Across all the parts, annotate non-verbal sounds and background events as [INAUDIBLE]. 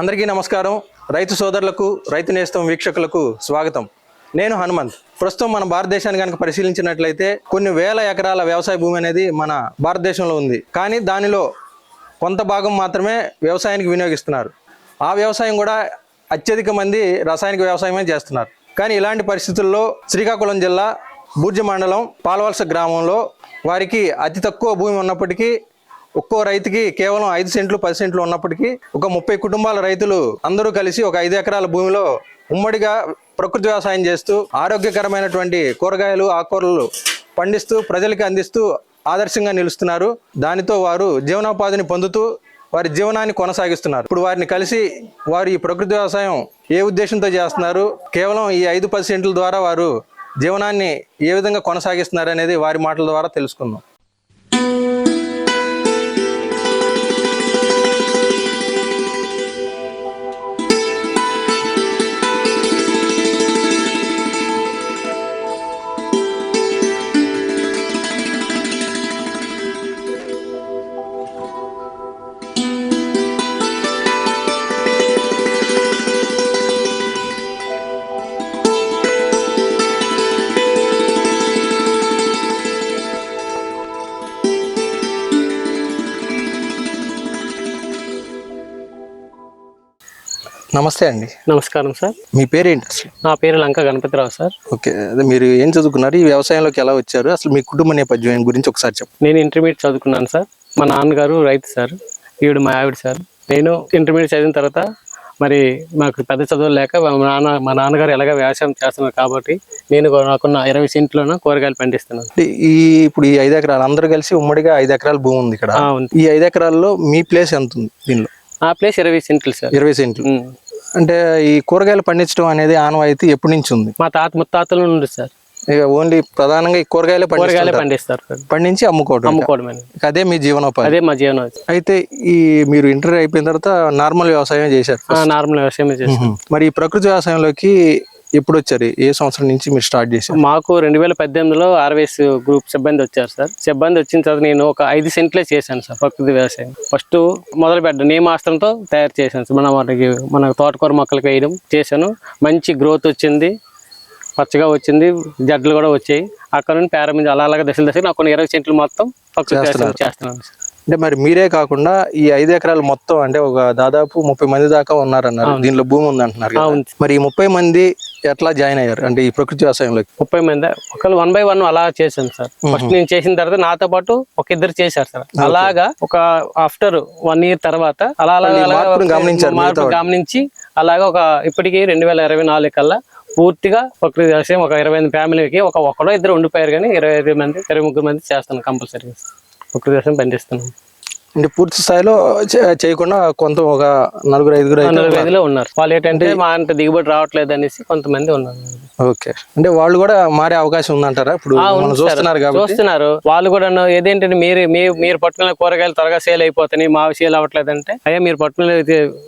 అందరికీ నమస్కారం. రైతు సోదరులకు రైతు నేస్తం వీక్షకులకు స్వాగతం. నేను హనుమంత్. ప్రస్తుతం మన భారతదేశాన్ని కనుక పరిశీలించినట్లయితే కొన్ని వేల ఎకరాల వ్యవసాయ భూమి అనేది మన భారతదేశంలో ఉంది. కానీ దానిలో కొంత భాగం మాత్రమే వ్యవసాయానికి వినియోగిస్తున్నారు. ఆ వ్యవసాయం కూడా అత్యధిక మంది రసాయనిక వ్యవసాయమే చేస్తున్నారు. కానీ ఇలాంటి పరిస్థితుల్లో శ్రీకాకుళం జిల్లా బూర్జి మండలం పాలవలస గ్రామంలో వారికి అతి తక్కువ భూమి ఉన్నప్పటికీ ఒక్కో రైతుకి కేవలం ఐదు సెంట్లు పది సెంట్లు ఉన్నప్పటికీ ఒక ముప్పై కుటుంబాల రైతులు అందరూ కలిసి ఒక ఐదు ఎకరాల భూమిలో ఉమ్మడిగా ప్రకృతి వ్యవసాయం చేస్తూ ఆరోగ్యకరమైనటువంటి కూరగాయలు ఆకుకూరలు పండిస్తూ ప్రజలకి అందిస్తూ ఆదర్శంగా నిలుస్తున్నారు. దానితో వారు జీవనోపాధిని పొందుతూ వారి జీవనాన్ని కొనసాగిస్తున్నారు. ఇప్పుడు వారిని కలిసి వారు ఈ ప్రకృతి వ్యవసాయం ఏ ఉద్దేశంతో చేస్తున్నారు? కేవలం ఈ ఐదు పది సెంట్ల ద్వారా వారు జీవనాన్ని ఏ విధంగా కొనసాగిస్తున్నారు అనేది వారి మాటల ద్వారా తెలుసుకుందాం. నమస్తే అండి. నమస్కారం సార్. మీ పేరేంటి అసలు? నా పేరు లంక గణపతిరావు సార్. ఓకే అదే మీరు ఏం చదువుకున్నారు? ఈ వ్యవసాయంలోకి ఎలా వచ్చారు? అసలు మీ కుటుంబ నేపథ్యం గురించి ఒకసారి చెప్పండి. నేను ఇంటర్మీడియట్ చదువుకున్నాను సార్. మా నాన్నగారు రైతు సార్ ఈవిడ మా ఆవిడ సార్. నేను ఇంటర్మీడియట్ చదివిన తర్వాత మరి మాకు పెద్ద చదువులు లేక మా నాన్న మా నాన్నగారు ఎలాగ వ్యవసాయం చేస్తున్నారు కాబట్టి నేను నాకున్న ఇరవై సెంట్లోనూ కూరగాయలు పండిస్తున్నాను. అంటే ఈ ఇప్పుడు ఈ ఐదు ఎకరాలు అందరూ కలిసి ఉమ్మడిగా ఐదు ఎకరాల భూమి ఉంది ఇక్కడ. ఈ ఐదు ఎకరాల్లో మీ ప్లేస్ ఎంత ఉంది దీనిలో? ఆ ప్లేస్ ఇరవై సెంట్లు సార్. ఇరవై సెంట్లు. అంటే ఈ కూరగాయలు పండించడం అనేది ఆనవాయితీ ఎప్పటి నుంచి ఉంది? మా తాత ముత్తాతల నుండి సార్. ఇక ఓన్లీ ప్రధానంగా ఈ కూరగాయలే కూరగాయలే పండిస్తారు పండించి అమ్ముకోవడం. అమ్ముకోవడమని ఇక అదే మీ జీవనోపాధి. అదే మా జీవనం అయితే ఈ మీరు ఇంటర్ అయిపోయిన తర్వాత నార్మల్ వ్యవసాయం చేశారు నార్మల్ వ్యవసాయం మ్మ్. మరి ఈ ప్రకృతి వ్యవసాయంలోకి ఎప్పుడు వచ్చారు ఏ సంవత్సరం నుంచి మీరు స్టార్ట్ చేశారు? మాకు రెండు వేల పద్దెనిమిదిలో ఆర్వైఎస్ గ్రూప్ సిబ్బంది వచ్చారు సార్. సిబ్బంది వచ్చిన తర్వాత నేను ఒక ఐదు సెంట్లే చేశాను సార్ ప్రకృతి వ్యవసాయం. ఫస్ట్ మొదలు పెట్టాను నియమాస్త్రంతో తయారు చేశాను సార్. మన మనకి మన తోటకూర మొక్కలకు వేయడం చేశాను. మంచి గ్రోత్ వచ్చింది. పచ్చగా వచ్చింది. జడ్లు కూడా వచ్చాయి. అక్కడ నుండి ప్రారంభించి అలా అలాగా దశలు దశలు నాకు కొన్ని ఇరవై సెంట్లు మొత్తం ప్రకృతి వ్యవసాయం చేస్తున్నాను సార్. అంటే మరి మీరే కాకుండా ఈ ఐదు ఎకరాలు మొత్తం అంటే ఒక దాదాపు ముప్పై మంది దాకా ఉన్నారన్నారు. దీనిలో భూమి ఉంది అంటున్నారు. మరి ఈ ముప్పై మంది ఎట్లా జాయిన్ అయ్యారు? అంటే ఈ ప్రకృతి వ్యవసాయంలోకి. ముప్పై మంది. ఒకళ్ళు వన్ బై వన్ అలా చేశాను సార్. ఫస్ట్ నేను చేసిన తర్వాత నాతో పాటు ఒక ఇద్దరు చేశారు సార్. అలాగా ఒక ఆఫ్టర్ వన్ ఇయర్ తర్వాత అలా గమనించారు మార్పు గమనించి అలాగా ఒక ఇప్పటికి రెండు వేల ఇరవై నాలుగు కల్లా పూర్తిగా ప్రకృతి వ్యవసాయం ఒక ఇరవై ఐదు ఫ్యామిలీకి ఒక ఒకడో ఇద్దరు ఉండిపోయారు కానీ ఇరవై ఐదు మంది ఇరవై ముగ్గురు మంది చేస్తాను కంపల్సరీగా. ప్రకృతి వ్యవసాయం పండిస్తున్నాను అంటే పూర్తి స్థాయిలో చేయకుండా కొంత ఒక నలుగురు ఐదుగురు నలభై ఐదులో ఉన్నారు. వాళ్ళు ఏంటంటే మా అంత దిగుబడి రావట్లేదు అనేసి కొంతమంది ఉన్నారు. ఓకే. అంటే వాళ్ళు కూడా మారే అవకాశం ఉందంటారా? ఇప్పుడు. చూస్తున్నారు చూస్తున్నారు. వాళ్ళు కూడా ఏదేంటంటే మీరు మీరు పట్టుకునే కూరగాయలు త్వరగా సేల్ అయిపోతాయి మా సేల్ అవ్వట్లేదు అంటే అయ్యా మీరు పట్టుకునే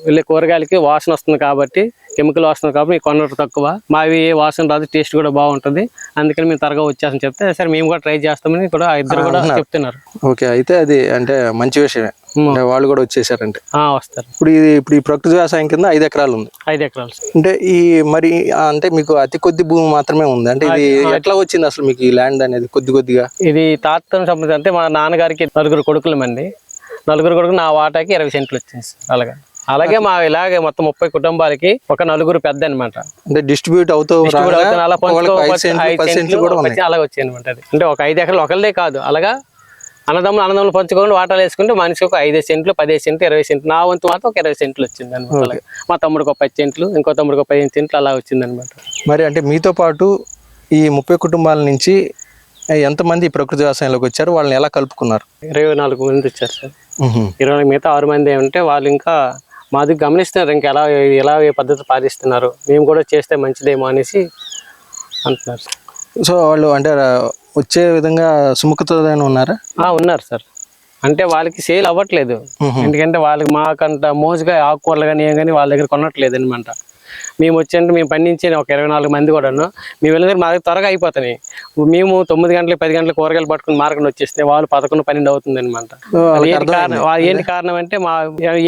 వెళ్ళే కూరగాయలకి వాసన వస్తుంది కాబట్టి కెమికల్ వాసన కాబట్టి మీకు కొనరు తక్కువ. మావి ఏ వాసన రాదు టేస్ట్ కూడా బాగుంటది. అందుకని మేము త్వరగా వచ్చేసని చెప్తే సరే మేము కూడా ట్రై చేస్తామని కూడా ఆ ఇద్దరు కూడా చెప్తున్నారు. ఓకే అయితే అది అంటే మంచి విషయమే. వాళ్ళు కూడా వచ్చేసారంటే. వస్తారు. ఇప్పుడు ఇది ఇప్పుడు ఈ ప్రకృతి వ్యవసాయం కింద ఐదు ఎకరాలు ఉంది. ఐదు ఎకరాలు అంటే ఈ మరి అంటే మీకు అతి కొద్ది భూమి మాత్రమే ఉంది. అంటే ఇది ఎట్లా వచ్చింది అసలు మీకు ఈ ల్యాండ్ అనేది కొద్ది కొద్దిగా? ఇది తాతతో సంబంధించి అంటే మా నాన్నగారికి నలుగురు కొడుకులమండి. నలుగురు కొడుకు నా వాటాకి ఇరవై సెంట్లు వచ్చింది అలాగా. అలాగే మా ఇలాగే మొత్తం ముప్పై కుటుంబాలకి ఒక నలుగురు పెద్ద అనమాట అంటే డిస్ట్రిబ్యూట్ అవుతూ అలాగ వచ్చాయి అనమాట అంటే ఒక ఐదు ఎకరాలు ఒకళ్ళదే కాదు అలాగా అన్నదమ్ములు అన్నదమ్ములు పంచుకొని వాటాలు వేసుకుంటే మనిషికి ఒక ఐదు సెంట్లు పదిహేను సెంట్లు ఇరవై సెంట్లు నా వంతు మాత్రం ఒక ఇరవై సెంట్లు వచ్చింది అనమాట మా తమ్ముడికి ఒక పది సెంట్లు ఇంకో తమ్ముడికి ఒక పదిహేను సెంట్లు అలా వచ్చింది అనమాట మరి అంటే మీతో పాటు ఈ ముప్పై కుటుంబాల నుంచి ఎంతమంది ప్రకృతి వ్యవసాయంలోకి వచ్చారు? వాళ్ళని ఎలా కలుపుకున్నారు? ఇరవై నాలుగు మంది వచ్చారు సార్. ఇరవై నాలుగు మిగతా ఆరు మంది ఏమంటే వాళ్ళు ఇంకా మాది గమనిస్తున్నారు ఇంకా ఎలా ఎలా ఏ పద్ధతి పాటిస్తున్నారు మేము కూడా చేస్తే మంచిదేమో అనేసి అంటున్నారు సో వాళ్ళు అంటే వచ్చే విధంగా సుముఖతో ఉన్నారా? ఉన్నారు సార్. అంటే వాళ్ళకి సేల్ అవ్వట్లేదు. ఎందుకంటే వాళ్ళకి మాకంత మోజుగా ఆకుకూరలు కానీ ఏం కానీ వాళ్ళ దగ్గర కొనట్లేదు అనమాట మేము వచ్చి మేము పండించే ఒక ఇరవై నాలుగు మంది కూడాను. మేము వెళ్ళిన మా దగ్గర త్వరగా అయిపోతున్నాయి మేము తొమ్మిది గంటలకు పది గంటలకు కూరగాయలు పట్టుకుని మార్కెట్ వచ్చేస్తే వాళ్ళు పదకొండు పన్నెండు అవుతుంది అనమాట ఏంటి కారణం? అంటే మా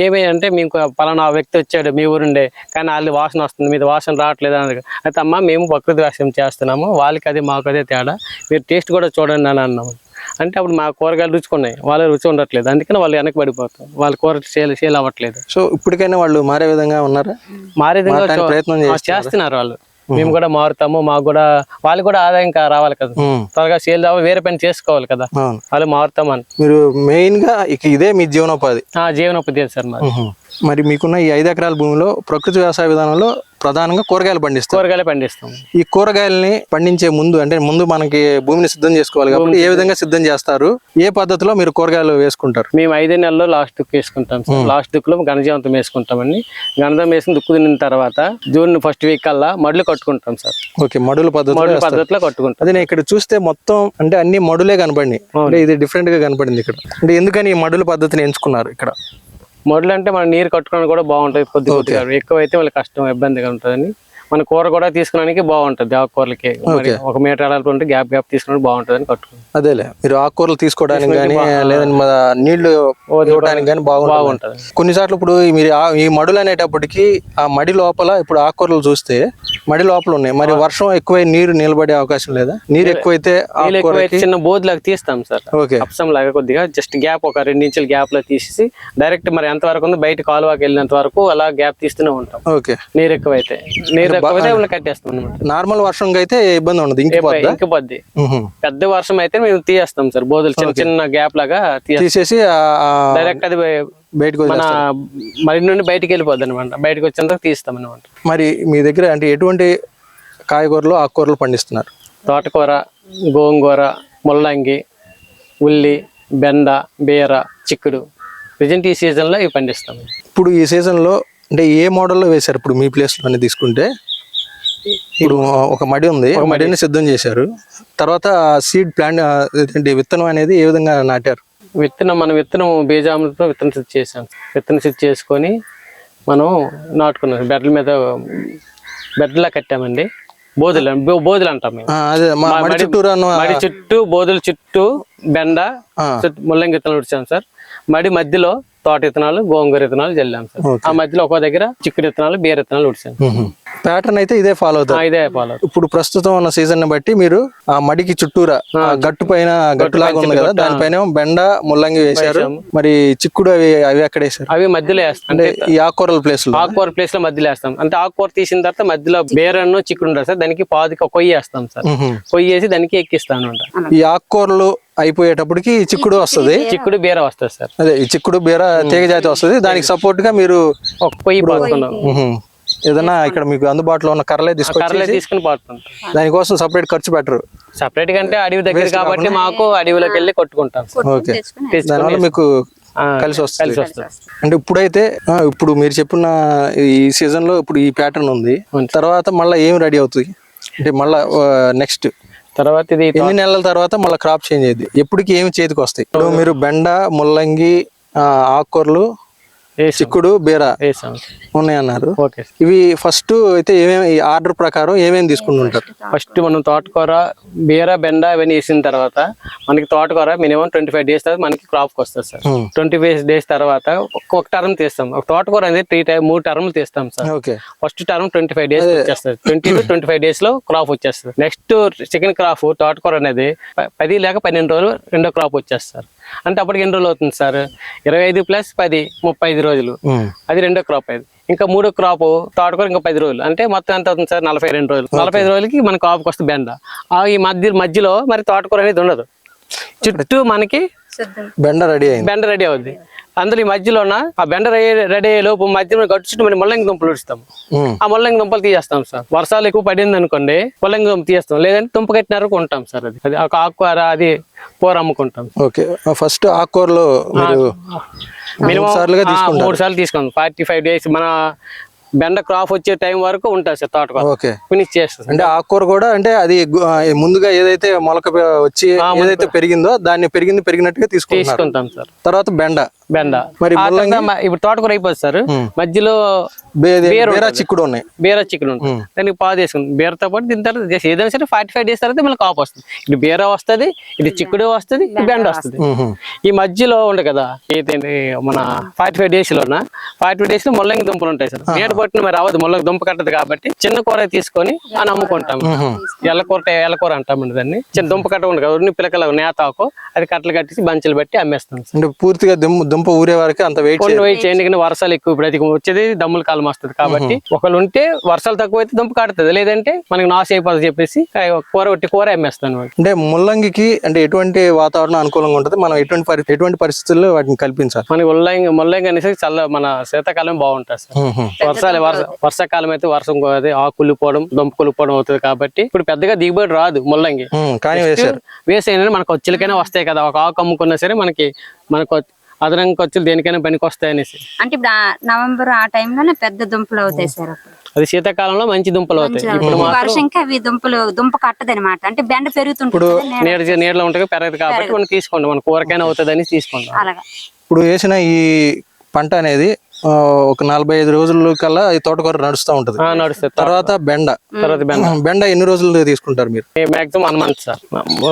ఏమి అంటే మేము పలానా వ్యక్తి వచ్చాడు మీ ఊరుండే కానీ వాళ్ళు వాసన వస్తుంది మీద వాసన రావట్లేదు అని అయితే అమ్మ మేము ప్రకృతి వ్యవసాయం చేస్తున్నాము వాళ్ళకి అది మాకు అదే తేడా. మీరు టేస్ట్ కూడా చూడండి అని అన్నాము. అంటే అప్పుడు మా కూరగాయలు రుచుకున్నాయి. వాళ్ళ రుచి ఉండట్లేదు. అందుకని వాళ్ళు వెనక్కి పడిపోతాం వాళ్ళ కూర సేల్ సేల్ అవ్వట్లేదు. సో ఇప్పటికైనా వాళ్ళు మారే విధంగా ఉన్నారా? మారే విధంగా ప్రయత్నం చేస్తున్నారు? వాళ్ళు. మేము. కూడా మారుతాము మాకు కూడా వాళ్ళు కూడా ఆదాయం రావాలి కదా. త్వరగా సేల్ అవ్వాలి వేరే పని చేసుకోవాలి కదా. వాళ్ళు మారుతామని. మీరు మెయిన్గా ఇదే మీ జీవనోపాధి. ఆ, జీవనోపాధి సార్ ఉహు. మరి మీకున్న ఈ ఐదు ఎకరాల భూమిలో ప్రకృతి వ్యవసాయ విధానంలో ప్రధానంగా కూరగాయలు పండిస్తారు. కూరగాయలు పండిస్తాం. ఈ కూరగాయలని పండించే ముందు అంటే ముందు మనకి భూమిని సిద్ధం చేసుకోవాలి కాబట్టి ఏ విధంగా సిద్ధం చేస్తారు? ఏ పద్ధతిలో మీరు కూరగాయలు వేసుకుంటారు? మేము ఐదే నెలల్లో లాస్ట్ దుక్కు వేసుకుంటాం సార్. లాస్ట్ దుక్కులో ఘనజీవంతం వేసుకుంటామండి. ఘనజం వేసుకుని దుక్కు తిన్న తర్వాత జూన్ ఫస్ట్ వీక్ కల్లా మడులు కట్టుకుంటాం సార్. ఓకే మడుల వేస్తారు. పద్ధతిలో కట్టుకుంటాం. అదే నేను ఇక్కడ చూస్తే మొత్తం అంటే అన్ని మడులే కనపడినాయి. అంటే ఇది డిఫరెంట్గా కనపడింది ఇక్కడ. అంటే ఎందుకని ఈ మడుల పద్ధతిని ఎంచుకున్నారు ఇక్కడ? మొదలు అంటే మన నీరు కట్టుకోవడానికి కూడా బాగుంటుంది కొద్ది కొద్దిగా. ఎక్కువ అయితే వాళ్ళకి కష్టం ఇబ్బందిగా ఉంటుందని. మన కూర కూడా తీసుకోవడానికి బాగుంటుంది. ఆకుకూరలకి ఒక మీటర్ ఉంటే గ్యాప్ గ్యాప్ తీసుకోవడానికి బాగుంటుంది అని కట్టుకుంటాం. అదేలే. మీరు ఆకుకూరలు తీసుకోవడానికి కానీ లేదంటే నీళ్ళు ఇవ్వడానికి కానీ బాగుంటుంది. కొన్నిసార్లు ఇప్పుడు మీరు ఈ మడులు అనేటప్పటికి ఆ మడి లోపల ఇప్పుడు ఆకుకూరలు చూస్తే మడి లోపల ఉన్నాయి. మరి వర్షం ఎక్కువై నీరు నిలబడే అవకాశం లేదా? నీరు ఎక్కువైతే చిన్న బోధులాగా తీస్తాం సార్. ఓకే. అప్సం లాగా కొద్దిగా జస్ట్ గ్యాప్ ఒక రెండు ఇంచుల గ్యాప్లో తీసేసి డైరెక్ట్ మరి ఎంత వరకు ఉందో బయట కాలువకి వెళ్ళినంత వరకు అలా గ్యాప్ తీస్తూనే ఉంటాం. ఓకే. నీరు ఎక్కువైతే. నీరు కట్టేస్తాం నార్మల్ వర్షంగా అయితే ఇబ్బంది ఉండదు ఇంకిపోద్దా. పెద్ద? వర్షం అయితే మేము తీయేస్తాం సార్ బోధులు చిన్న చిన్న గ్యాప్ లాగా తీసేసి డైరెక్ట్ అది బయటకు మన. మరి నుండి బయటికి వెళ్ళిపోద్ది అనమాట బయటకు వచ్చేంత తీస్తాం అనమాట మరి మీ దగ్గర అంటే ఎటువంటి కాయగూరలు ఆకుకూరలు పండిస్తున్నారు? తోటకూర గోంగూర ముల్లంగి ఉల్లి బెండ బీర చిక్కుడు. ప్రజెంట్ ఈ సీజన్లో ఇవి పండిస్తాం. ఇప్పుడు ఈ సీజన్లో అంటే ఏ మోడల్లో వేశారు? ఇప్పుడు మీ ప్లేస్లో అని తీసుకుంటే ఇప్పుడు ఒక మడి ఉంది. ఒక మడిని సిద్ధం చేశారు. తర్వాత సీడ్ ప్లాంట్ విత్తనం అనేది ఏ విధంగా నాటారు? విత్తనం మనం విత్తనం బీజామృతం విత్తనం సిద్ధ చేసాం విత్తనం సిద్ధ చేసుకొని మనం నాటుకున్నాం. బెడ్ల మీద బెడ్లా కట్టామండి. బోధులు బోధులు అంటాం మేము. మడి చుట్టూ బోధుల చుట్టూ బెండ ముల్లంగి విత్తనాలు ఉడిచాం సార్. మడి మధ్యలో తోట విత్తనాలు గోంగూర విత్తనాలు జల్లాం సార్. ఆ మధ్యలో ఒక్కో దగ్గర చిక్కుడు విత్తనాలు బీర విత్తనాలు ఉడిచాం. ప్యాటర్న్ అయితే ఇదే ఫాలో అవుతారు. ఇదే ఫాలో ఇప్పుడు ప్రస్తుతం ఉన్న సీజన్ని బట్టి మీరు ఆ మడికి చుట్టూరా ఆ గట్టు పైన గట్టు లాగా ఉంది కదా దానిపైన బెండ ముల్లంగి వేశారు. మరి చిక్కుడు అవి అవి ఎక్కడ వేశారు? అవి మధ్యలో వేస్తాం. అంటే ఈ ఆకుకూరల ప్లేస్లో? ఆకుకూర ప్లేస్లో మధ్యలో వేస్తాం. అంటే ఆకుకూర తీసిన తర్వాత మధ్యలో బేరన్ను చిక్కుడు ఉంటుంది సార్. దానికి పాదికి ఒక కొయ్యి వేస్తాం సార్. కొయ్యి వేసి దానికి ఎక్కిస్తాను ఈ ఆకుకూరలు అయిపోయేటప్పటికి చిక్కుడు వస్తది. చిక్కుడు బీర వస్తుంది సార్. అదే ఈ చిక్కుడు బీర తీగ జాతి వస్తుంది. దానికి సపోర్ట్గా మీరు మ్హూ. ఏదైనా ఇక్కడ మీకు అందుబాటులో ఉన్న కర్రలే తీసుకుని పాడుతుంటాం దానికోసం సపరేట్ ఖర్చు పెట్టరు. సపరేట్గా అంటే అడవి దగ్గర కాబట్టి మాకు అడవిలోకి వెళ్ళి కొట్టుకుంటాం ఓకే. దానివల్ల మీకు కలిసి వస్తుంది. కలిసి వస్తుంది. అంటే ఇప్పుడైతే ఇప్పుడు మీరు చెప్పిన ఈ సీజన్లో ఇప్పుడు ఈ ప్యాటర్న్ ఉంది. ఉంది. తర్వాత మళ్ళీ ఏం రెడీ అవుతుంది? అంటే మళ్ళా నెక్స్ట్ తర్వాత ఇది ఎన్ని నెలల తర్వాత మళ్ళీ క్రాప్ చేంజ్ అయ్యింది ఎప్పటికి ఏమి చేతికి వస్తాయి? ఇప్పుడు మీరు బెండ ముల్లంగి ఆకుకూరలు చిక్కుడు బీర ఉన్నాయన్నారు. ఓకే. ఇవి ఫస్ట్ అయితే ఏమేమి ఆర్డర్ ప్రకారం ఏమేమి తీసుకుంటుంటారు? ఫస్ట్ మనం తోటకూర బీర బెండ ఇవన్నీ వేసిన తర్వాత మనకి తోటకూర మినిమం ట్వంటీ ఫైవ్ డేస్ తర్వాత మనకి క్రాప్కి వస్తుంది సార్. ట్వంటీ ఫైవ్ డేస్ తర్వాత ఒక టర్మ్ తీస్తాం. ఒక తోటకూర అనేది త్రీ టైం మూడు టర్మ్లు తీస్తాం sir. Okay first term twenty five days వచ్చేస్తుంది. ట్వంటీ టు ట్వంటీ ఫైవ్ డేస్లో క్రాప్ వచ్చేస్తుంది. నెక్స్ట్ సెకండ్ క్రాప్ తోటకూర అనేది పది లేక పన్నెండు రోజులు రెండో క్రాప్ వచ్చేస్తారు అంటే అప్పటికి ఎన్ని రోజులు అవుతుంది సార్? ఇరవై ఐదు ప్లస్ పది ముప్పై ఐదు రోజులు. అది రెండో క్రాప్ అది. ఇంకా మూడో క్రాప్ తోటకూర ఇంకా పది రోజులు. అంటే మొత్తం ఎంత అవుతుంది సార్? నలభై రెండు రోజులు. నలభై ఐదు రోజులకి మన క్రాప్కి వస్తుంది బెండ. ఆ ఈ మధ్య మధ్యలో మరి తోటకూర అనేది ఉండదు. చుట్టూ మనకి బెండ రెడీ అయింది. బెండ రెడీ అవుద్ది. అందులో ఈ మధ్యలోన ఆ బెండ రెడీ అయ్యే లోపు మధ్యలో గట్టు చుట్టూ మరి ముల్లంగి దుంపలు ఉడుస్తాం. ఆ ముల్లంగి దుంపలు తీసేస్తాం సార్. వర్షాలు ఎక్కువ పడింది అనుకోండి ముల్లంగి దుంప తీస్తాం. లేదంటే దుంప కట్టిన వరకు ఉంటాం సార్ అది. అది ఒక ఆకుకూర అది కూర అమ్ముకుంటాం ఓకే. ఫస్ట్ ఆకుకూరలు మినిమం మూడు సార్లు తీసుకుందాం ఫార్టీ ఫైవ్ డేస్ మన బెండ క్రాప్ వచ్చే టైం వరకు ఉంటుంది సార్ తోటకూర. ఓకే. ఫినిష్ చేస్తుంది అంటే ఆకుకూర కూడా అంటే అది ముందుగా ఏదైతే మొలక వచ్చి ఏదైతే పెరిగిందో దాన్ని పెరిగింది పెరిగినట్టుగా తీసుకుంటాం సార్. తర్వాత బెండ. బెండ. మరి ఇప్పుడు తోటకూర అయిపోతుంది సార్. మధ్యలో బీర చిక్కుడు ఉన్నాయి. బీర చికెన్ ఉంటుంది. దానికి పాదు వేసుకుంది. బీరతో పాటు దీని తర్వాత ఏదైనా సరే ఫార్టీ ఫైవ్ డేస్ తర్వాత మళ్ళీ కాపు వస్తుంది. ఇది బీర వస్తుంది ఇది చిక్కుడు వస్తుంది ఇది బెండ వస్తుంది. ఈ మధ్యలో ఉండే కదా ఏదైతే మన ఫార్టీ ఫైవ్ డేస్ లోన? ఫార్టీ ఫైవ్ డేస్లో ముల్లంగి దుంపలు ఉంటాయి సార్. నీడ పట్టిన మరి అవ్వదు ముల్లంగి దుంప కట్టదు కాబట్టి చిన్న కూర తీసుకొని అని అమ్ముకుంటాం ఎల్లకూర ఎల్లకూర అంటామండి దాన్ని. చిన్న దుంప కట్ట ఉండదు కదా పిల్లకల నేతాకు అది కట్టలు కట్టేసి బంచులు పెట్టి అమ్మేస్తాం సార్. అంటే పూర్తిగా దుమ్ము దుంప ఊరే వరకు అంత వెయిట్ కొన్ని వెయిట్ చేయండి కానీ వర్షాలు ఎక్కువ ఇప్పుడు అది వచ్చేది దమ్ముల కాలం వస్తుంది కాబట్టి ఒకళ్ళు ఉంటే వర్షాలు తక్కువ అయితే దుంప కడుతుంది లేదంటే మనకి నాశ అయిపోతుంది చెప్పేసి కూర ఒట్టి కూర అమ్మేస్తాను అంటే ముల్లంగికి అంటే ఎటువంటి వాతావరణం అనుకూలంగా ఉంటుంది? మనం ఎటువంటి ఎటువంటి పరిస్థితుల్లో వాటిని కల్పించాలి? మనకి ముల్లంగి ముల్లంగి అనేసి చల్ల మన శీతాకాలం బాగుంటుంది సార్. వర్షాలు వర్ష వర్షాకాలం అయితే వర్షం అది ఆకు కులిపోవడం దుంప కులిపోవడం అవుతుంది కాబట్టి ఇప్పుడు పెద్దగా దిగుబడి రాదు ముల్లంగి. కానీ వేశారు. వేసైనా మనకు ఖర్చులకైనా వస్తాయి కదా. ఒక ఆకు అమ్ముకున్నా సరే మనకి మనకు అదనంగా ఖర్చులు దేనికైనా పనికి వస్తాయి అనేసి అంటే ఇప్పుడు నవంబర్ ఆ టైంలోనే పెద్ద దుంపలు అవుతాయి సార్ అది శీతాకాలంలో మంచి దుంపలు అవుతాయి. ఇప్పుడు వర్షంకి అవి దుంపలు దుంప కట్టదనమాట. అంటే బెండ కదా, నే- నీడ నీడలో ఉంటాయి పెరగదు కాబట్టి మనం తీసుకోండి. మన కూరకైనా అవుతుంది అని అలాగా. ఇప్పుడు వేసిన ఈ పంట అనేది ఒక నలభై ఐదు రోజుల కల్లా ఈ తోటకూర నడుస్తూ ఉంటుంది. ఆ, నడుస్తుంది తర్వాత బెండ. తర్వాత బెండ. [CLEARS THROAT] బెండ ఎన్ని రోజులు తీసుకుంటారు మీరు? Maximum one month sir.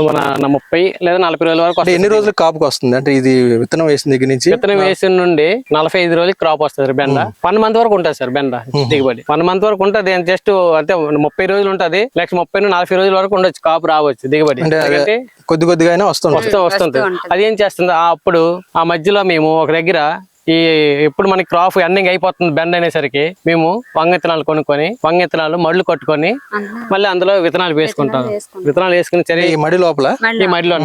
మన ముప్పై లేదా నలభై రోజుల వరకు ఎన్ని రోజులు కాపుకి వస్తుంది? అంటే ఇది విత్తనం వేసిన దగ్గర నుంచి విత్తనం వేసిన నుండి నలభై ఐదు రోజులకి క్రాప్ వస్తుంది సార్ బెండ. వన్ మంత్ వరకు ఉంటుంది సార్ బెండ దిగుబడి. వన్ మంత్ వరకు ఉంటుంది జస్ట్ అంటే ముప్పై రోజులు ఉంటుంది లేకపోతే ముప్పై నుండి నలభై రోజుల వరకు ఉండొచ్చు కాపు రావచ్చు దిగుబడి. కొద్ది కొద్దిగా అయినా వస్తుంది వస్తూ వస్తుంది అది ఏం చేస్తుంది? ఆ అప్పుడు ఆ మధ్యలో మేము ఒక దగ్గర ఈ ఎప్పుడు మనకి క్రాప్ ఎండింగ్ అయిపోతుంది బెండ్ అనేసరికి మేము వంగ విత్తనాలు కొనుక్కొని వంగ విత్తనాలు మడులు కొట్టుకొని మళ్ళీ అందులో విత్తనాలు వేసుకుంటాం. విత్తనాలు వేసుకుని సరే ఈ మడి లోపల? ఈ మడిలో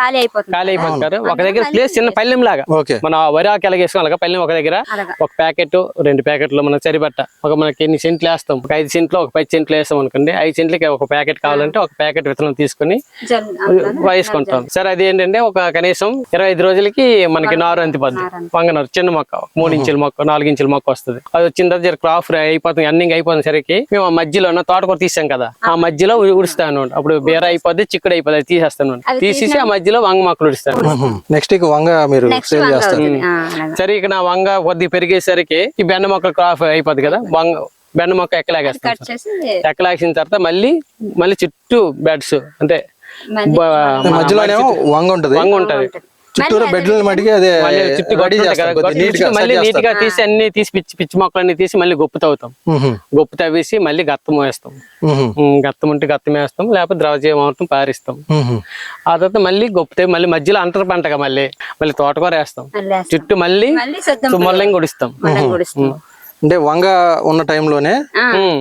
ఖాళీ అయిపోతుంది. ఖాళీ అయిపోతారు ఒక దగ్గర ప్లేస్ చిన్న పల్లెం లాగా ఓకే. మన వరి ఆకు ఎలాగ వేసుకుని అలాగా పల్లెం ఒక దగ్గర. ఒక ప్యాకెట్ రెండు ప్యాకెట్లు మనం సరిపట్ట ఒక మనకి ఎన్ని సెంట్లు వేస్తాం? ఒక ఐదు సెంట్లు ఒక పది సెంట్లు వేస్తాం అనుకోండి. ఐదు సెంట్లకి ఒక ప్యాకెట్ కావాలంటే ఒక ప్యాకెట్ విత్తనం తీసుకొని వేసుకుంటాం. సరే అది ఏంటంటే ఒక కనీసం ఇరవై ఐదు రోజులకి మనకి నారు అంతిపోద్ది వంగనారు చిన్న మొక్క మూడు ఇంచుల మొక్క నాలుగు ఇంచుల మొక్క వస్తుంది. అది వచ్చిన తర్వాత క్రాప్ అయిపోతుంది అన్నింగ్ అయిపోతుంది సరికి మేము ఆ మధ్యలో ఉన్న తోటకూర తీసాం కదా ఆ మధ్యలో ఉడుస్తాను అప్పుడు బీర అయిపోద్ది చిక్కుడు అయిపోద్ది తీసేస్తాను తీసేసి ఆ మధ్యలో వంగ మొక్కలు ఉడుస్తాను నెక్స్ట్ వంగ మీరు సేల్ చేస్తారు. సరే ఇక నా వంగ కొద్దిగా పెరిగేసరికి ఈ బెండ మొక్కలు క్రాప్ అయిపోద్ది కదా వంగ బెండ మొక్క ఎక్కలాగేస్తాం ఎక్కలాగేసిన తర్వాత మళ్ళీ మళ్ళీ చుట్టూ బెడ్స్ అంటే మధ్యలోనేమో వంగ ఉంటది. వంగ ఉంటది. చుట్టూరు బెడ్ల మటుకి అదే మళ్ళీ నీట్గా తీసి మళ్ళీ నీట్గా తీసి అన్ని తీసి పిచ్చి పిచ్చి మొక్కలన్నీ తీసి మళ్ళీ గొప్ప తవ్వుతాం. గొప్ప తవ్వేసి మళ్ళీ గత్తం వేస్తాం. గత్తం ఉంటే గత్తం వేస్తాం లేకపోతే ద్రవజీవామృతం పారిస్తాం. ఆ తర్వాత మళ్ళీ గొప్ప తవ్వి మళ్ళీ మధ్యలో అంటర్ పంటగా మళ్ళీ మళ్ళీ తోటకూర వేస్తాం. చుట్టూ మళ్ళీ మళ్ళీ మళ్ళీ గుడిస్తాం. అంటే వంగ ఉన్న టైంలోనే.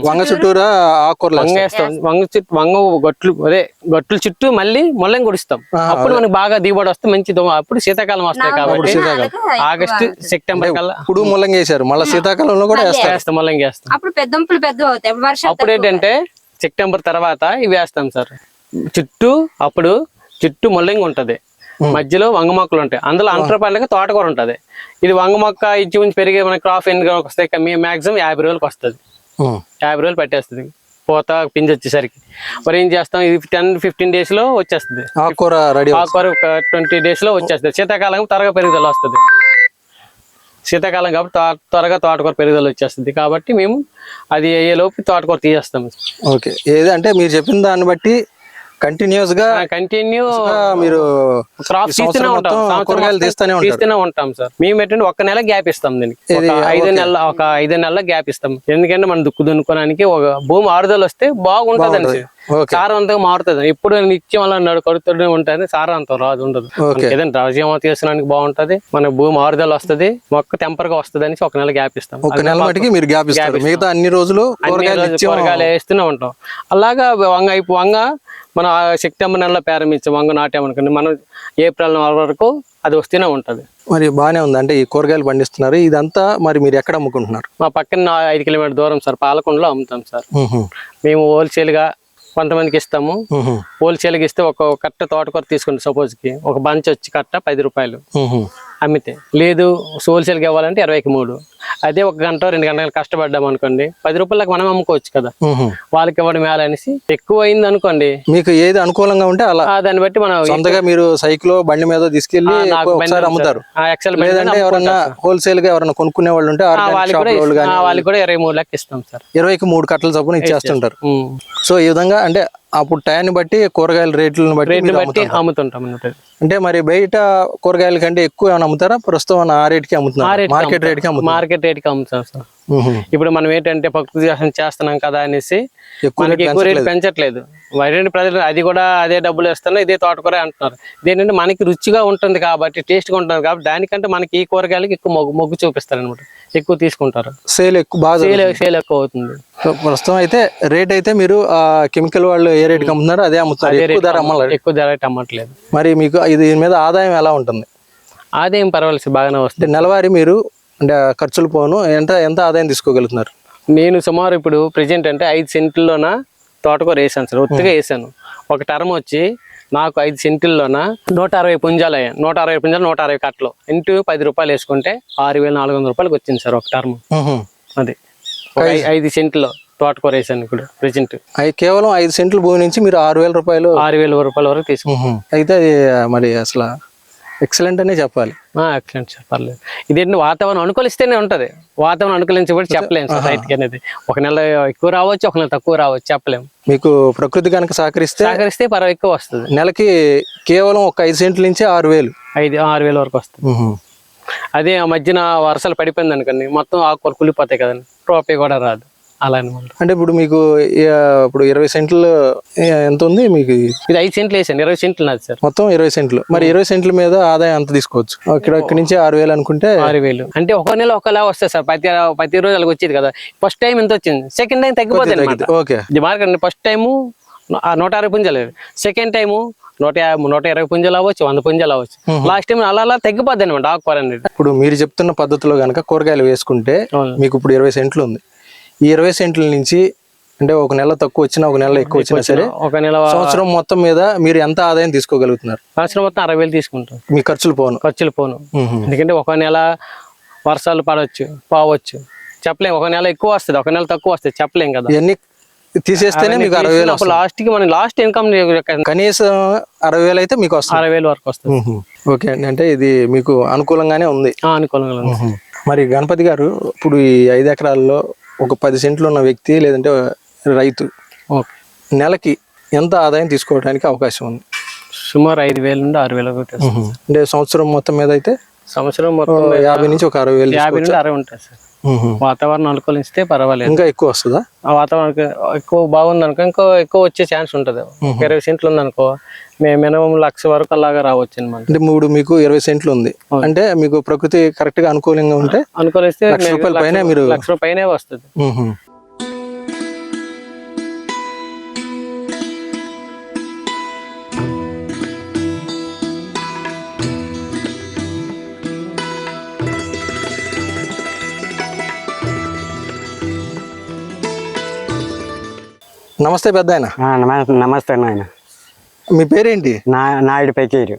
వంగ చుట్టూరా ఆకుకూరలు వంగ వేస్తాం. వంగ చుట్టూ వంగ గొట్లు అదే గొట్లు చుట్టూ మళ్ళీ ముల్లంగి కొడిస్తాం అప్పుడు మనకి బాగా దిగుబడి వస్తే మంచి అప్పుడు శీతాకాలం వస్తాయి కాబట్టి ఆగస్టు సెప్టెంబర్ కల్లా. ఇప్పుడు ముల్లంగి వేశారు. మళ్ళీ శీతాకాలంలో కూడా వేస్తాం ముల్లంగి వేస్తాం. అప్పుడు పెద్ద దుంపలు పెద్ద అవుతాయి అప్పుడు ఏంటంటే సెప్టెంబర్ తర్వాత ఇవి వేస్తాం సార్. చుట్టూ అప్పుడు చుట్టూ ముల్లంగి ఉంటది. మధ్యలో వంగ మొక్కలు ఉంటాయి. అందులో అంతర పండుగ తోటకూర ఉంటది. ఇది వంగ మొక్క ఇచ్చి ఉంచి పెరిగే మన క్రాప్ ఎన్ని వస్తాయి మాక్సిమం యాభై రోజులకు వస్తుంది. యాభై రోజులు పట్టేస్తుంది. పూత పిండి వచ్చేసరికి. మరి ఏం చేస్తాం? ఇది టెన్ ఫిఫ్టీన్ డేస్లో వచ్చేస్తుంది. ఆకుకూర రెడీ ఆకుకూర ఒక ట్వంటీ డేస్లో వచ్చేస్తుంది. శీతాకాలం త్వరగా పెరుగుదల వస్తుంది. శీతాకాలం కాబట్టి త్వ- త్వరగా తోటకూర పెరుగుదల వచ్చేస్తుంది. కాబట్టి మేము అది అయ్యేలోపు తోటకూర తీసేస్తాం. ఓకే. ఏది అంటే మీరు చెప్పిన దాన్ని బట్టి కంటిన్యూస్గా కంటిన్యూ మీరు క్రాప్ తీస్తూనే ఉంటాం. కూరగాయలు తీస్తూనే. తీస్తూనే ఉంటాం సార్ మేము ఏంటంటే ఒక్క నెల గ్యాప్ ఇస్తాం దీనికి. ఐదు నెలల ఒక ఐదు నెలల గ్యాప్ ఇస్తాం. ఎందుకంటే మనం దుక్కు దున్నుకోవడానికి ఒక భూమి ఆరుదల వస్తే బాగుంటది. ఓకే సారవంతంగా మారుతుంది. ఎప్పుడు నిత్యం అలా నడు కడుతూనే ఉంటుంది సారవంతం రాదు ఉండదు. ఏదైనా రవజీవం తీసుకోవడానికి బాగుంటది. మన భూమి ఆరుదల వస్తుంది. మొక్క టెంపర్గా వస్తుంది అని ఒక నెల గ్యాప్ ఇస్తాం. ఒక నెల మటుకి మీరు గ్యాప్ ఇస్తారు. మిగతా అన్ని రోజులు కూరగాయలు వేస్తూనే ఉంటాం. అలాగా వంగ అయిపో వంగ మన సెప్టెంబర్ నెలలో ప్రారంభించాం వంగ నాటామనుకోండి మనం ఏప్రిల్ నెల వరకు అది వస్తూనే ఉంటది. మరి బాగానే ఉంది. అంటే ఈ కూరగాయలు పండిస్తున్నారు. ఇదంతా మరి మీరు ఎక్కడ అమ్ముకుంటున్నారు? మా పక్కన ఐదు కిలోమీటర్ దూరం సార్ పాలకొండలో అమ్ముతాం సార్. మేము హోల్సేల్గా కొంతమందికి ఇస్తాము. ఉహు, హోల్సేల్కి ఇస్తే ఒక కట్ట తోటకూర తీసుకుంటే సపోజ్కి. ఒక బంచ్ వచ్చి కట్ట పది రూపాయలు. అమ్మితే. లేదు హోల్సేల్కి ఇవ్వాలంటే ఇరవైకి మూడు. అదే ఒక గంట రెండు గంటలు కష్టపడ్డాం అనుకోండి. పది రూపాయలకు మనం అమ్ముకోవచ్చు కదా. వాళ్ళకి ఇవ్వడం అనేసి ఎక్కువ అయింది అనుకోండి. మీకు ఏది అనుకూలంగా ఉంటే అలా దాన్ని బట్టి మనం సొంతగా మీరు సైకిల్ బండి మీద తీసుకెళ్ళి అమ్ముతారు. లేదంటే ఎవరన్నా హోల్సేల్గా ఎవరన్నా కొనుక్కునే వాళ్ళు ఉంటే వాళ్ళు కూడా ఇరవై మూడు లెక్క ఇస్తాం సార్. ఇరవైకి మూడు కట్టల చొప్పున ఇచ్చేస్తుంటారు. సో ఈ విధంగా అంటే అప్పుడు టయాన్ని బట్టి కూరగాయల రేట్లను బట్టి బట్టి. అమ్ముతుంటాం. అంటే మరి బయట కూరగాయల కంటే ఎక్కువ ఏమైనా అమ్ముతారా? ప్రస్తుతం ఆ రేట్కి అమ్ముతున్నారు మార్కెట్ రేట్కి అమ్ముతున్నారు. మార్కెట్ రేట్కి అమ్ముతాం సార్. ఇప్పుడు మనం ఏంటంటే ప్రకృతి వ్యవసాయం చేస్తున్నాం కదా అనేసి మనకి ఎక్కువ రేటు పెంచట్లేదు. వైరెంట్ ప్రజలు అది కూడా అదే డబ్బులు ఇస్తున్నా ఇదే తోటకూర అంటున్నారు. ఇదేంటంటే మనకి రుచిగా ఉంటుంది కాబట్టి టేస్ట్గా ఉంటుంది కాబట్టి దానికంటే మనకి ఈ కూరగాయలకి ఎక్కువ మొగ్గు మొగ్గు చూపిస్తారు అనమాట ఎక్కువ తీసుకుంటారు. సేల్ ఎక్కువ బాగా సేల్ సేల్ ఎక్కువ అవుతుంది. ప్రస్తుతం అయితే రేట్ అయితే మీరు కెమికల్ వాళ్ళు ఏ రేట్ అమ్ముతున్నారో అదే అమ్ముతున్నారు ఎక్కువ ధర అమ్మాలి ఎక్కువ ధర అమ్మట్లేదు. మరి మీకు ఇది దీని మీద ఆదాయం ఎలా ఉంటుంది? అదేం పర్వాలేదు బాగానే వస్తుంది. నెలవారీ మీరు అంటే ఖర్చులు పోను. ఎంత ఎంత ఆదాయం తీసుకోగలుగుతున్నారు? నేను సుమారు ఇప్పుడు ప్రెజెంట్ అంటే ఐదు సెంట్లలోన తోటకూర వేసాను సార్. ఒత్తిగా వేసాను. ఒక టర్మ్ వచ్చి నాకు ఐదు సెంట్లలోన నూట అరవై పుంజాలు అయ్యాయి నూట అరవై పుంజాలు నూట అరవై కట్టలు. ఇంటూ పది రూపాయలు వేసుకుంటే ఆరు వేల నాలుగు వందల రూపాయలకి వచ్చింది సార్ ఒక టర్మ్. అది. ఐదు సెంట్లో తోటకూర వేసాను ఇప్పుడు ప్రెజెంట్ అవి కేవలం ఐదు సెంట్ల భూమి నుంచి మీరు ఆరు వేల రూపాయలు ఆరు వేల రూపాయల వరకు మ్హూ. అయితే అది మరి అసలు ఎక్సలెంట్ అనే చెప్పాలి. ఎక్సలెంట్ పర్లేదు ఇదేంటి వాతావరణం అనుకూలిస్తేనే ఉంటది. వాతావరణం అనుకూలించబడి చెప్పలేము రైతుకి అనేది. ఒక నెల ఎక్కువ రావచ్చు ఒక నెల తక్కువ రావచ్చు చెప్పలేము మీకు ప్రకృతి కనుక సహకరిస్తే సహకరిస్తే పర్వాలేదు ఎక్కువ వస్తుంది. నెలకి కేవలం ఒక ఐదు సెంట్ల నుంచి ఆరు వేలు. ఐదు ఆరు వేల వరకు వస్తుంది. అదే ఆ మధ్యన వర్షాలు పడిపోయింది అనుకోండి మొత్తం ఆకుకూర కులిపోతాయి కదండి. రూపాయి కూడా రాదు. అలా అనమాట అంటే ఇప్పుడు మీకు ఇప్పుడు ఇరవై సెంట్లు ఎంత ఉంది మీకు? ఇది ఐదు సెంట్లు వేసాను ఇరవై సెంట్లు నాది సార్. మొత్తం ఇరవై సెంట్లు. మరి ఇరవై సెంట్ల మీద ఆదాయం ఎంత తీసుకోవచ్చు. ఇక్కడ ఇక్కడి నుంచి ఆరు వేలు అనుకుంటే ఆరు వేలు. అంటే ఒక నెల ఒకలా వస్తుంది సార్ ప్రతి ప్రతి రోజు అలాగ వచ్చేది కదా. ఫస్ట్ టైం ఎంత వచ్చింది? సెకండ్ టైం తగ్గిపోతుంది ఓకే. ఇది మార్కెట్ ఫస్ట్ టైము నూట అరవై పుంజాలు సెకండ్ టైము నూట యాభై నూట ఇరవై పుంజాలు అవ్వచ్చు వంద పుంజాలు అవ్వచ్చు. లాస్ట్ టైం అలా అలా తగ్గిపోద్ది అనమాట ఆకుకూర అనేది. ఇప్పుడు మీరు చెప్తున్న పద్ధతిలో కనుక కూరగాయలు వేసుకుంటే. మీకు ఇప్పుడు ఇరవై సెంట్లు ఉంది. ఈ ఇరవై సెంట్ల నుంచి అంటే ఒక నెల తక్కువ వచ్చినా ఒక నెల ఎక్కువ వచ్చినా సరే ఒక నెల సంవత్సరం మొత్తం మీద మీరు ఎంత ఆదాయం తీసుకోగలుగుతున్నారు? సంవత్సరం మొత్తం అరవై వేలు తీసుకుంటాం. మీ ఖర్చులు పోను. ఖర్చులు పోను. ఎందుకంటే ఒక నెల వర్షాలు పడవచ్చు పోవచ్చు. చెప్పలేం ఒక నెల ఎక్కువ వస్తుంది ఒక నెల తక్కువ వస్తుంది చెప్పలేం కదా. ఇవన్నీ తీసేస్తేనే మీకు అరవై వేలు. లాస్ట్కి మన లాస్ట్ ఇన్కమ్ కనీసం అరవై వేలు అయితే మీకు వస్తుంది. అరవై వేలు వరకు వస్తుంది. ఓకే అండి అంటే ఇది మీకు అనుకూలంగానే ఉంది. అనుకూలంగా. మరి గణపతి గారు ఇప్పుడు ఈ ఐదు ఎకరాల్లో ఒక పది సెంట్లు ఉన్న వ్యక్తి లేదంటే రైతు నెలకి ఎంత ఆదాయం తీసుకోవడానికి అవకాశం ఉంది సుమారు ఐదు వేల నుండి ఆరు వేల. అంటే సంవత్సరం మొత్తం మీద అయితే సంవత్సరం మొత్తం యాభై నుంచి ఒక అరవై వేలు యాభై నుండి అరవై ఉంటుంది సార్. వాతావరణం అనుకూలిస్తే పర్వాలేదు. ఇంకా ఎక్కువ వస్తుందా? ఆ వాతావరణం ఎక్కువ బాగుంది అనుకో ఇంకో ఎక్కువ వచ్చే ఛాన్స్ ఉంటుంది. ఇరవై సెంట్లు ఉంది అనుకో మేము మినిమం లక్ష వరకు అలాగా రావచ్చు అనమాట అంటే మూడు మీకు ఇరవై సెంట్లు ఉంది. అంటే మీకు ప్రకృతి కరెక్ట్గా అనుకూలంగా ఉంటే అనుకూలిస్తే రూపాయల పైనే మీరు- లక్ష రూపాయల పైనే వస్తుంది నమస్తే పెద్ద ఆయన నమస్తే నాయన. మీ పేరేంటి? నా నాయుడు పెకీరు.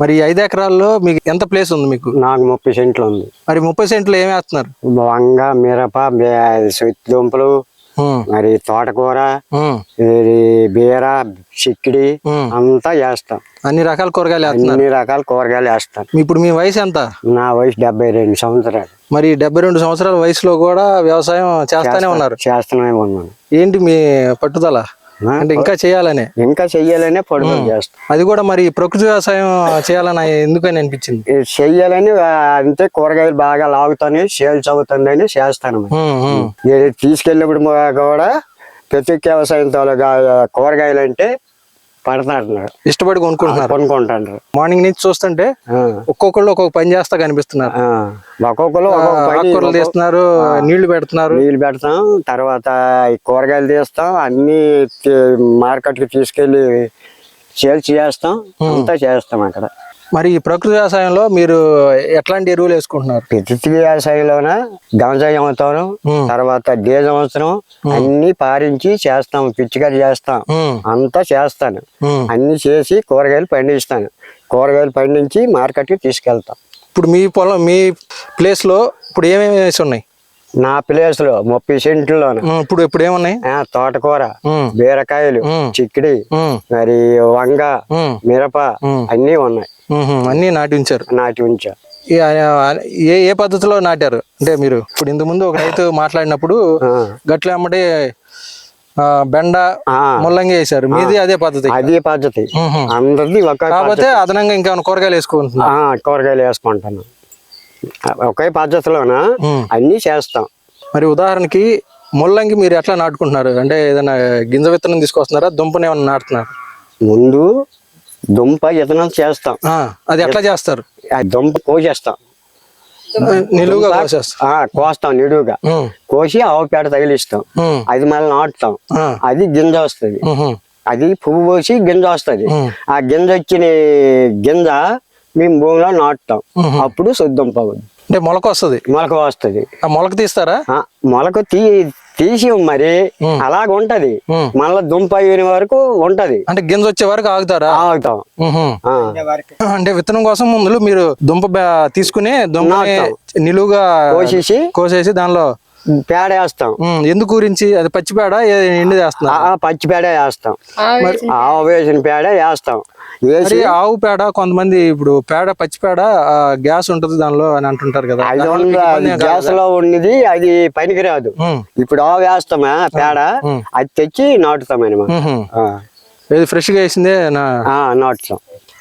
మరి ఐదు ఎకరాల్లో మీకు ఎంత ప్లేస్ ఉంది మీకు? నాకు ముప్పై సెంట్లు ఉంది. మరి ముప్పై సెంట్లు ఏమి వేస్తున్నారు? వంగ మిరప దుంపలు మరి తోటకూర బీర చిక్కిడి. అంతా చేస్తాం అన్ని రకాల కూరగాయలు అన్ని రకాల కూరగాయలు వేస్తాను మీ- ఇప్పుడు మీ వయసు ఎంత? నా వయసు డెబ్బై రెండు సంవత్సరాలు. మరి డెబ్బై రెండు సంవత్సరాల వయసులో కూడా వ్యవసాయం చేస్తానే ఉన్నారు. చేస్తూనే ఉన్నాను. ఏంటి మీ పట్టుదల? అంటే ఇంకా చేయాలనే. ఇంకా చెయ్యాలనే పొడుగు చేస్తాం. అది కూడా మరి ప్రకృతి వ్యవసాయం చేయాలని ఎందుకని అనిపించింది? చెయ్యాలని అంతే కూరగాయలు బాగా లాగుతాయి సేల్స్ అవుతుందని చేస్తాను తీసుకెళ్ళినప్పుడు కూడా ప్రతి వ్యవసాయం తాలూకా కూరగాయలు అంటే పడతాంటున్నారు ఇష్టపడి కొనుక్కుంటున్నారు. కొనుక్కుంటారు మార్నింగ్ నుంచి చూస్తుంటే ఒక్కొక్కళ్ళు ఒక్కొక్క పని చేస్తా కనిపిస్తున్నారు. ఒక్కొక్కరు ఆకుకూరలు తీస్తున్నారు నీళ్ళు పెడుతున్నారు. నీళ్ళు పెడతాం. తర్వాత కూరగాయలు తీస్తాం. అన్ని మార్కెట్కి తీసుకెళ్ళి సేల్స్ చేస్తాం. అంతా చేస్తాం అక్కడ. మరి ఈ ప్రకృతి వ్యవసాయంలో మీరు ఎట్లాంటి ఎరువులు వేసుకుంటున్నారు? ప్రతి వ్యవసాయంలోన గంజాయం ఉమ్. తర్వాత డీజ అవసరం అన్ని పారించి చేస్తాం పిచ్చికారి చేస్తాం. అంతా చేస్తాను. అన్ని చేసి కూరగాయలు పండిస్తాను. కూరగాయలు పండించి మార్కెట్కి తీసుకెళ్తాం. ఇప్పుడు మీ పొలం మీ ప్లేస్లో ఇప్పుడు ఏమేమి వేసి ఉన్నాయి నా ప్లేస్లో ముప్పై ఉమ్, ఇప్పుడు ఇప్పుడు ఏమున్నాయి? తోటకూర బీరకాయలు. చిక్కుడి మరి వంగ మిరప. అన్నీ ఉన్నాయి. అన్నీ నాటి ఉంచారు నాటి ఉంచా. ఈ ఆ- ఏ ఏ పద్ధతిలో నాటారు? అంటే మీరు ఇప్పుడు ఇంత ముందు ఒక రైతు మాట్లాడినప్పుడు. గట్ల అమ్మటి ఆ, బెండ ముల్లంగి వేశారు. మీది అదే పద్ధతి అదే పద్ధతి. అందరిది ఒక కాకపోతే అదనంగా ఇంకా కూరగాయలు వేసుకుంటున్నారు? ఆ, కూరగాయలు వేసుకుంటాను ఒకే పద్ధతిలోన. అన్నీ చేస్తాం. మరి ఉదాహరణకి ముల్లంగి మీరు ఎట్లా నాటుకుంటున్నారు? అంటే ఏదైనా గింజ విత్తనం తీసుకొస్తున్నారా? దుంపని ఏమైనా నాటుతున్నారు? ముందు దుంప ఇతనం చేస్తాం. అది ఎట్లా చేస్తారు? దుంప కోసేస్తాం. నిలువుగా కోస్తాం ఉమ్, కోసి ఆవు పేడ తగిలిస్తాం. అది మళ్ళీ నాటుతాం. అది గింజ వస్తుంది. అది పువ్వు పోసి గింజ వస్తుంది. ఆ గింజ వచ్చిన గింజ మేము భూమిలో నాటుతాం. అప్పుడు శుద్ధంప అవుద్ది అంటే మొలక వస్తుంది. మొలక వస్తుంది. మొలక తీస్తారా? మొలక తీ తీసి మరి. అలాగ ఉంటది. మళ్ళా దుంప అయిన వరకు ఉంటది. అంటే గింజ వచ్చే వరకు ఆగుతారా? ఆగుతాం. అంటే విత్తనం కోసం ముందు మీరు దుంప తీసుకుని దుంపని నిలువుగా కోసేసి కోసేసి దానిలో పేడ వేస్తాం. ఎందుకు గురించి అది పచ్చి పేడ? ఎండి ఆ పచ్చి పేడ వేస్తాం. ఆవు వేసిన పేడ వేస్తాం. వేసి మరి ఆవు పేడ కొంతమంది ఇప్పుడు పేడ పచ్చి పేడ గ్యాస్ ఉంటుంది దానిలో అని అంటుంటారు కదా. అది గ్యాస్? లో ఉన్నది అది పనికిరాదు. ఇప్పుడు ఆవు వేస్తామా పేడ. అది తెచ్చి నాటుతాం అనమాట. ఉహు. ఏది ఫ్రెష్గా వేసిందే నా నాటుతాం.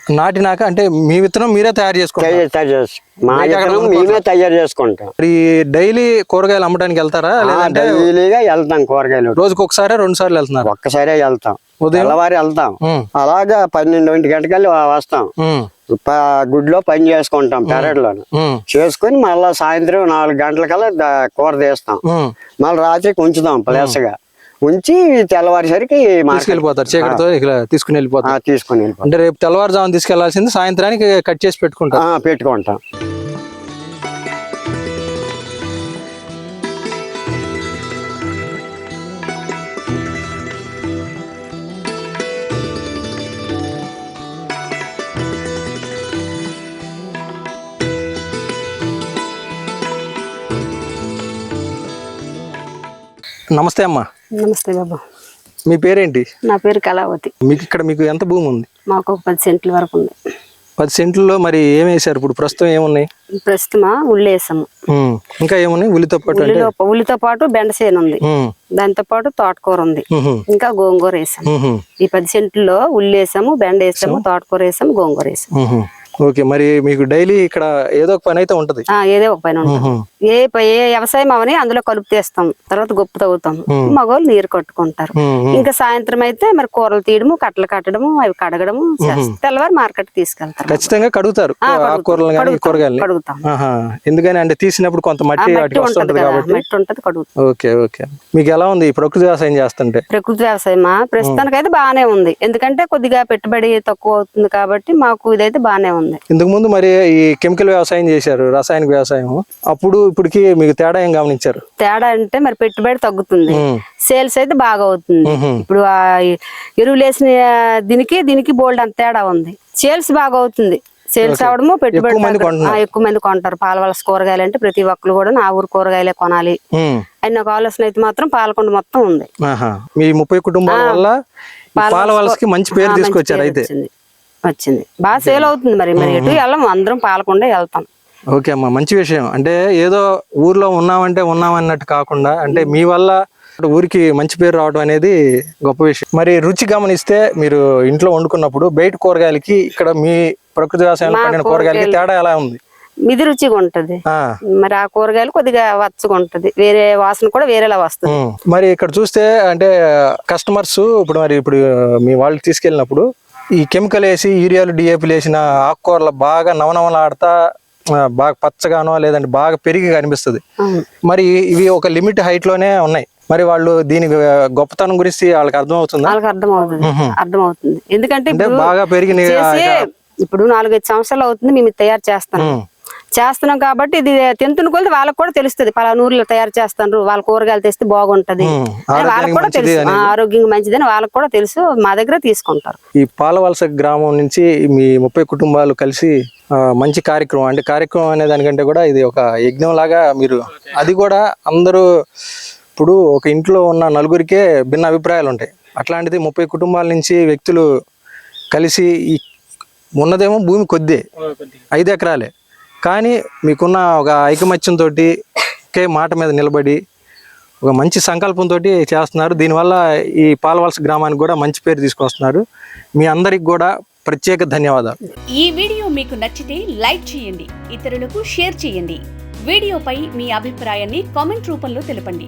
నాటినాక అంటే మీ విత్తనం మీరే తయారు చేసుకుంటారు. మా విత్తనం మేమే తయారు చేసుకుంటాం. మరి డైలీ కూరగాయలు అమ్మడానికి వెళ్తారా? లేదంటే డైలీగా వెళ్తాం కూరగాయలు. రోజుకి ఒకసారి రెండు సార్లు వెళ్తున్నారు. ఒక్కసారే వెళ్తాం. ఉదయం? తెల్లవారి వెళ్తాం. అలాగా పన్నెండు గంటకల్లి వస్తాం. గుడిలో పని చేసుకుంటాం పెరట్లో చేసుకొని మళ్ళా సాయంత్రం నాలుగు గంటలకల్లా కూర తీస్తాం. మళ్ళీ రాత్రికి ఉంచుతాం ప్లేస్గా. ఉంచి తెల్లవారిసరికి తీసుకెళ్ళిపోతారు చీకటితో తీసుకుని వెళ్ళిపోతారు. తీసుకొని వెళ్ళిపోతాం అంటే రేపు తెల్లవారుజామున తీసుకెళ్ళాల్సింది సాయంత్రానికి కట్ చేసి పెట్టుకుంటారు. ఆ, పెట్టుకుంటాం. నమస్తే అమ్మా. నమస్తే బాబు. మీ పేరేంటి? నా పేరు కళావతి. మీకు ఇక్కడ మీకు ఎంత భూమి ఉంది? మాకు ఒక పది సెంట్ల వరకు ఉంది. పది సెంట్లలో మరి ఏం వేశారు? ఇప్పుడు ప్రస్తుతం ఏమున్నాయి? ప్రస్తుతమా? ఉల్లి వేసాము. ఉమ్, ఇంకా ఏమున్నాయి? ఉల్లితో పాటు అంటే? ఉల్లిలో ఉల్లితో పాటు బెండసేను ఉంది. ఉమ్, దాంతో పాటు తోటకూర ఉంది. ఉహు, ఇంకా గోంగూర వేసాము. ఉహు, ఈ పది సెంట్లలో ఉల్లి వేసాము బెండ వేసాము తోటకూర వేసాము గోంగూర వేసాము. ఉహు. ఓకే. మరి మీకు డైలీ ఇక్కడ ఏదో ఒక పని అయితే ఉంటది. ఆ, ఏదో ఒక పైన ఉంటుంది. ఉహు, ఏ ఏ వ్యవసాయం అవని అందులో కలుపు తీస్తాం. తర్వాత గొప్ప తవ్వుతాం. మగవాళ్ళు నీరు కట్టుకుంటారు. ఇంకా సాయంత్రం అయితే మరి కూరలు తీయడము కట్టలు కట్టడము అవి కడగడము. తెల్లవారు మార్కెట్ తీసుకెళ్తారు ఖచ్చితంగా కడుగుతారు. ఆ, కడుగుతాం. ఎందుకని అంటే తీసినప్పుడు కొంత మట్టి ఉంటది కడుగుతాం. Okay okay. మీకు ఎలా ఉంది ప్రకృతి వ్యవసాయం చేస్తుంటే? ప్రకృతి వ్యవసాయమా? ప్రస్తుతానికి అయితే బాగానే ఉంది. ఎందుకంటే కొద్దిగా పెట్టుబడి తక్కువ అవుతుంది కాబట్టి మాకు ఇదైతే బాగానే ఉంది. ఇంతకు ముందు మరి ఈ కెమికల్ వ్యవసాయం చేశారు రాసాయనిక వ్యవసాయం. అప్పుడు ఇప్పటికి మీకు తేడా ఏం గమనించారు? తేడా అంటే మరి పెట్టుబడి తగ్గుతుంది. సేల్స్ అయితే బాగా అవుతుంది ఇప్పుడు ఆ ఎరువులు వేసిన దీనికి దీనికి బోల్డ్ అంత తేడా ఉంది. సేల్స్ బాగా అవుతుంది సేల్స్ అవడము పెట్టుబడి ఎక్కువ మంది కొంటారు. పాల వలస కూరగాయలు అంటే ప్రతి ఒక్కరు కూడా నా ఊరు కూరగాయలే కొనాలి. అని నాకు ఆలోచన అయితే మాత్రం పాలకొండ మొత్తం ఉంది. మీ ముప్పై కుటుంబాల వల్ల ఈ పాల వలసకి మంచి పేరు తీసుకొచ్చారు అయితే. వచ్చింది. బాగా సేల్ అవుతుంది మరి. మరి ఎటు వెళ్ళం అందరం పాలకొండే వెళ్తాం. ఓకే అమ్మా మంచి విషయం. అంటే ఏదో ఊర్లో ఉన్నామంటే ఉన్నామన్నట్టు కాకుండా అంటే మీ వల్ల ఊరికి మంచి పేరు రావడం అనేది గొప్ప విషయం. మరి రుచి గమనిస్తే మీరు ఇంట్లో వండుకున్నప్పుడు బయట కూరగాయలకి ఇక్కడ మీ ప్రకృతి వ్యవసాయంలో మా పండిన కూరగాయలకి తేడా ఎలా ఉంది? మిది రుచిగా ఉంటది. మరి ఆ కూరగాయలు కొద్దిగా వచ్చగా ఉంటది. వేరే వాసన కూడా వేరేలా వస్తుంది. మరి ఇక్కడ చూస్తే అంటే కస్టమర్స్ ఇప్పుడు మరి ఇప్పుడు మీ వాళ్ళు తీసుకెళ్ళినప్పుడు ఈ కెమికల్ వేసి యూరియాలు డిఏపీలు వేసిన ఆకుకూరలు బాగా నవనవలాడుతా బాగా పచ్చగానో లేదంటే బాగా పెరిగి కనిపిస్తుంది. మరి ఇవి ఒక లిమిట్ హైట్లోనే ఉన్నాయి. మరి వాళ్ళు దీని గొప్పతనం గురించి వాళ్ళకి అర్థం అవుతుందా వాళ్ళకి అర్థం అవుతుంది అర్థం అవుతుంది ఎందుకంటే బాగా పెరిగిన ఇప్పుడు నాలుగైదు సంవత్సరాలు అవుతుంది మేము తయారు చేస్తాం. చేస్తున్నాం కాబట్టి ఇది తింటున్న కొద్ది వాళ్ళకి కూడా తెలుస్తుంది. పలానా ఊర్లో తయారు చేస్తారు వాళ్ళ కూరగాయలు తెస్తే బాగుంటది వాళ్ళకి కూడా తెలుసు. అనేది. ఆ, ఆరోగ్యంగా మంచిదని వాళ్ళకి కూడా తెలుసు. మా దగ్గర తీసుకుంటారు. ఈ పాలవలస గ్రామం నుంచి మీ ముప్పై కుటుంబాలు కలిసి మంచి కార్యక్రమం అంటే కార్యక్రమం అనే దానికంటే కూడా ఇది ఒక యజ్ఞం లాగా మీరు అది కూడా అందరూ ఇప్పుడు ఒక ఇంట్లో ఉన్న నలుగురికే భిన్న అభిప్రాయాలు ఉంటాయి. అట్లాంటిది ముప్పై కుటుంబాల నుంచి వ్యక్తులు కలిసి ఈ ఉన్నదేమో భూమి కొద్దే ఐదు ఎకరాలే. కానీ మీకున్న ఒక ఐకమత్యంతో ఒకే మాట మీద నిలబడి ఒక మంచి సంకల్పంతో చేస్తున్నారు. దీనివల్ల ఈ పాలవలస గ్రామానికి కూడా మంచి పేరు తీసుకొస్తున్నారు. మీ అందరికి కూడా ప్రత్యేక ధన్యవాదాలు. ఈ వీడియో మీకు నచ్చితే లైక్ చేయండి ఇతరులకు షేర్ చేయండి. వీడియోపై మీ అభిప్రాయాన్ని కామెంట్ రూపంలో తెలపండి.